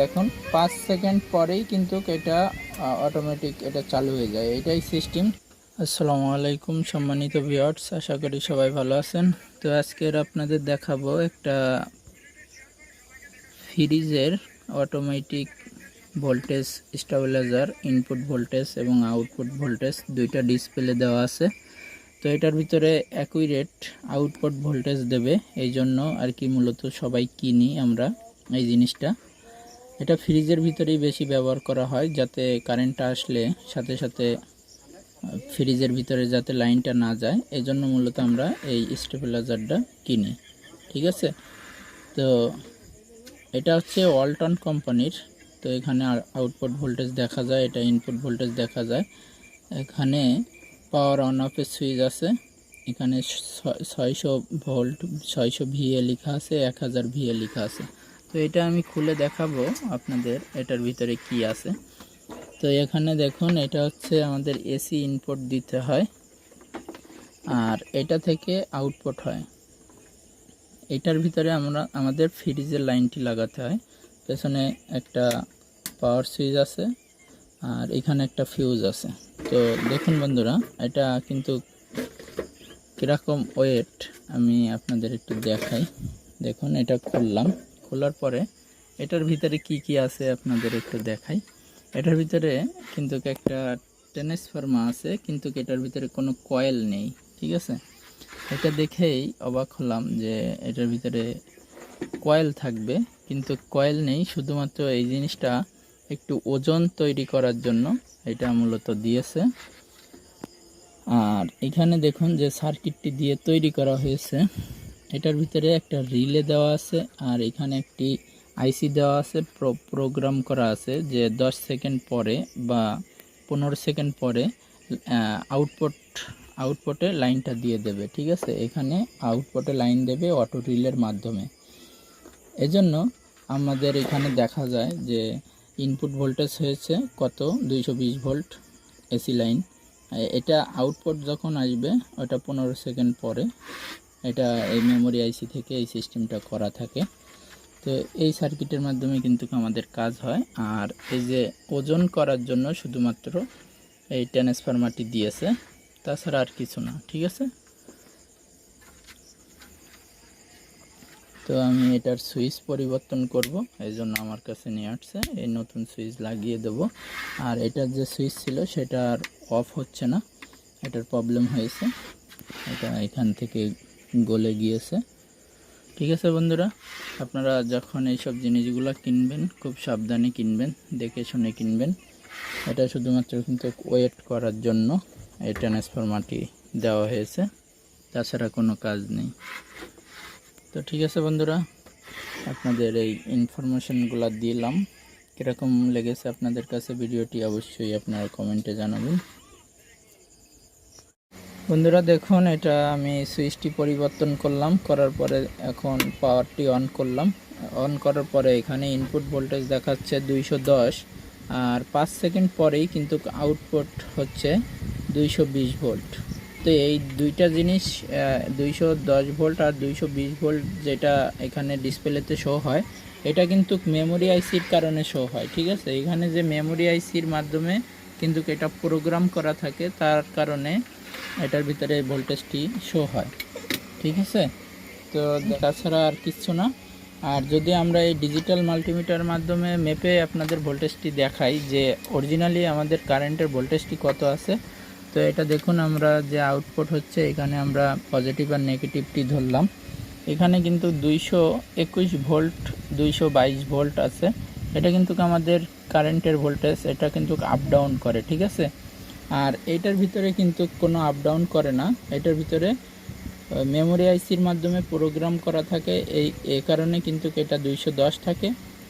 দেখুন, পাঁচ সেকেন্ড পরেই কিন্তু এটা অটোমেটিক এটা চালু হয়ে যায়। এটাই সিস্টেম আসসালামু আলাইকুম, সম্মানিত ভিউয়ার্স আশা করি সবাই ভালো আছেন। তো আজকের আপনাদের দেখাবো একটা ফ্রিজের automatic voltage stabiliser input voltage এবং আউটপুট ভোল্টেজ দুইটা ডিসপ্লে দেওয়া আছে। তো এটার ভিতরে অ্যাকুরেট আউটপুট ভোল্টেজ দেবে। এই জন্য আর কি মূলত সবাই কিনি আমরা এই জিনিসটা। এটা ফ্রিজের ভিতরেই বেশি ব্যবহার করা হয় যাতে কারেন্টটা আসলে সাথে সাথে ফ্রিজের ভিতরে যাতে লাইনটা না যায়। এই জন্য মূলত আমরা এই স্টেবিলাইজারটা কিনি। ঠিক আছে? তো এটা হচ্ছে ওয়ালটন কোম্পানির। তো এখানে আউটপুট ভোল্টেজ দেখা যায়, এটা ইনপুট ভোল্টেজ দেখা যায়। এখানে পাওয়ার অন অফের সুইচ আছে। এখানে ছয়শো ভোল্ট ছয়শো ভিএ লেখা আছে, এক হাজার ভিএ লেখা আছে। তো এটা আমি খুলে দেখাবো আপনাদের এটার ভিতরে কি আছে। তো এখানে দেখুন, এটা হচ্ছে আমাদের এসি ইনপুট দিতে হয়, আর এটা থেকে আউটপুট হয়। এটার ভিতরে আমরা, আমাদের ফ্রিজের লাইনটি লাগাতে হয়। পেছনে একটা পাওয়ার সুইচ আছে, আর এখানে একটা ফিউজ আছে। তো দেখুন বন্ধুরা, এটা কিন্তু কীরকম ওয়েট আমি আপনাদের একটু দেখাই। দেখুন, এটা খুললাম। খোলার পরে এটার ভিতরে কি কি আছে আপনাদের একটু দেখাই। এটার ভিতরে কিন্তু একটা ট্রান্সফর্মা আছে, কিন্তু এটার ভিতরে কোনো কয়েল নেই, ঠিক আছে? এটা দেখেই অবাক হলাম যে এটার ভিতরে কয়েল থাকবে, কিন্তু কয়েল নেই, শুধুমাত্র এই জিনিসটা একটু ওজন তৈরি করার জন্য এটা মূলত দিয়েছে। আর এখানে দেখুন যে সার্কিটটি দিয়ে তৈরি করা হয়েছে। এটার ভিতরে একটা রিলে দেওয়া আছে আর এখানে একটি আইসি দেওয়া আছে প্রোগ্রাম করা আছে যে 10 সেকেন্ড পরে বা পনেরো সেকেন্ড পরে আউটপুট আউটপুটে লাইনটা দিয়ে দেবে, ঠিক আছে? এখানে আউটপুটে লাইন দেবে অটো রিলের মাধ্যমে। এজন্য আমাদের এখানে দেখা যায় যে ইনপুট ভোল্টেজ হয়েছে কত? দুইশো বিশ ভোল্ট এসি লাইন এটা আউটপুট যখন আসবে, ওটা পনেরো সেকেন্ড পরে। এটা এই মেমোরি আইসি থেকে এই সিস্টেমটা করা থাকে। তো এই সার্কিটের মাধ্যমে কিন্তু আমাদের কাজ হয়। আর এই যে ওজন করার জন্য শুধুমাত্র এই ট্রান্সফরমারটি দিয়েছে, তাছাড়া আর কিছু না, ঠিক আছে? তো আমি এটার সুইচ পরিবর্তন করব, এই জন্য আমার কাছে নিয়ে আসছে। এই নতুন সুইচ লাগিয়ে দেব। আর এটার যে সুইচ ছিল, সেটা আর অফ হচ্ছে না। এটার প্রবলেম হয়েছে। এটা এখান থেকে গলে গিয়েছে। ঠিক আছে বন্ধুরা, আপনারা যখন এইসব জিনিসগুলো কিনবেন, খুব সাবধানে কিনবেন, দেখে শুনে কিনবেন। এটা শুধুমাত্র কিন্তু ওয়েট করার জন্য এই ট্রান্সফরমারটি দেওয়া হয়েছে। তাছাড়া কোনো কাজ নেই। তো ঠিক আছে বন্ধুরা, আপনাদের এই ইনফরমেশনগুলো দিলাম। কীরকম লেগেছে আপনাদের কাছে? ভিডিওটি অবশ্যই আপনারা কমেন্টে জানাবেন। বন্ধুরা দেখুন, এটা আমি সুইচটি পরিবর্তন করলাম, করার পরে এখন পাওয়ারটি অন করলাম। অন করার পরে এখানে ইনপুট ভোল্টেজ দেখাচ্ছে দুইশো দশ, আর পাঁচ সেকেন্ড পরেই কিন্তু আউটপুট হচ্ছে দুইশো বিশ ভোল্ট। তো এই দুইটা জিনিস দুইশো দশ ভোল্ট আর দুইশো বিশ ভোল্ট যেটা এখানে ডিসপ্লেতে শো হয়, এটা কিন্তু মেমোরি আইসির কারণে শো হয়, ঠিক আছে? এখানে যে মেমোরি আইসির মাধ্যমে কিন্তু এটা প্রোগ্রাম করা থাকে, তার কারণে এটার ভিতরে ভোল্টেজটি শো হয়, ঠিক আছে? তো তাছাড়া আর কিচ্ছু না। আর যদি আমরা এই ডিজিটাল মাল্টিমিটার মাধ্যমে মেপে আপনাদের ভোল্টেজটি দেখাই, যে অরিজিনালি আমাদের কারেন্টের ভোল্টেজটি কত আছে, তো এটা দেখুন আমরা যে আউটপুট হচ্ছে, এখানে আমরা পজিটিভ আর নেগেটিভটি ধরলাম। এখানে কিন্তু দুইশো একুশ ভোল্ট দুইশো বাইশ ভোল্ট আছে। এটা কিন্তু আমাদের কারেন্টের ভোল্টেজ এটা কিন্তু আপ ডাউন করে, ঠিক আছে? আর এটার ভিতরে কিন্তু কোনো আপ ডাউন করে না। এটার ভিতরে মেমোরি আইসির মাধ্যমে প্রোগ্রাম করা থাকে। এই, এ কারণে কিন্তু এটা দুইশো দশ থাকে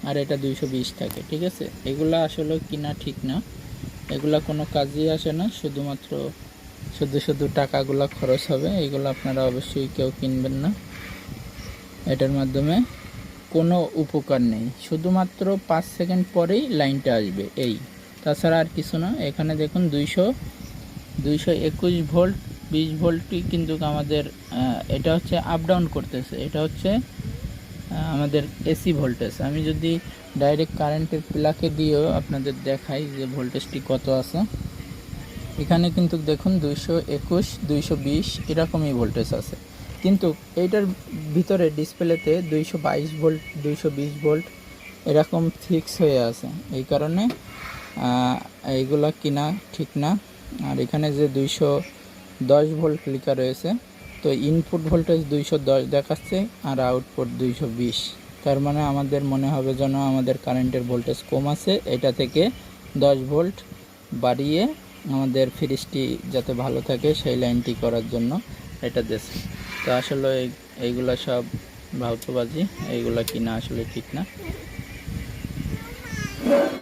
আর এটা দুইশো বিশ থাকে, ঠিক আছে? এগুলা আসলে কিনা ঠিক না। এগুলা কোনো কাজেই আসে না। শুধুমাত্র শুধু শুধু টাকাগুলো খরচ হবে। এগুলো আপনারা অবশ্যই কেউ কিনবেন না। এটার মাধ্যমে কোনো উপকার নেই। শুধুমাত্র পাঁচ সেকেন্ড পরেই লাইনটা আসবে, এই। তাছাড়া আর কিছু না। এখানে দেখুন দুইশো দুইশো একুশ ভোল্ট, বিশ ভোল্টই কিন্তু আমাদের এটা হচ্ছে আপ ডাউন করতেছে। এটা হচ্ছে আমাদের এসি ভোল্টেজ আমি যদি ডাইরেক্ট কারেন্টের প্লাকে দিয়েও আপনাদের দেখাই যে ভোল্টেজটি কত আছে। এখানে কিন্তু দেখুন দুইশো একুশ, দুইশো বিশ এরকমই ভোল্টেজ আছে। কিন্তু এইটার ভিতরে ডিসপ্লেতে দুইশো বাইশ ভোল্ট, দুইশো বিশ ভোল্ট এরকম ফিক্স হয়ে আছে। এই কারণে এইগুলা কিনা ঠিক না। আর এখানে যে দুইশো দশ ভোল্ট লেখা রয়েছে, তো ইনপুট ভোল্টেজ দুইশো দশ দেখাচ্ছে আর আউটপুট দুইশো বিশ। তার মানে আমাদের মনে হবে যেন আমাদের কারেন্টের ভোল্টেজ কম আছে, এটা থেকে দশ ভোল্ট বাড়িয়ে আমাদের ফ্রিজটি যাতে ভালো থাকে সেই লাইনটি করার জন্য এটা দিয়েছে। তো আসলে এই- এইগুলা সব ভাউতবাজি এইগুলা কিনা আসলে ঠিক না।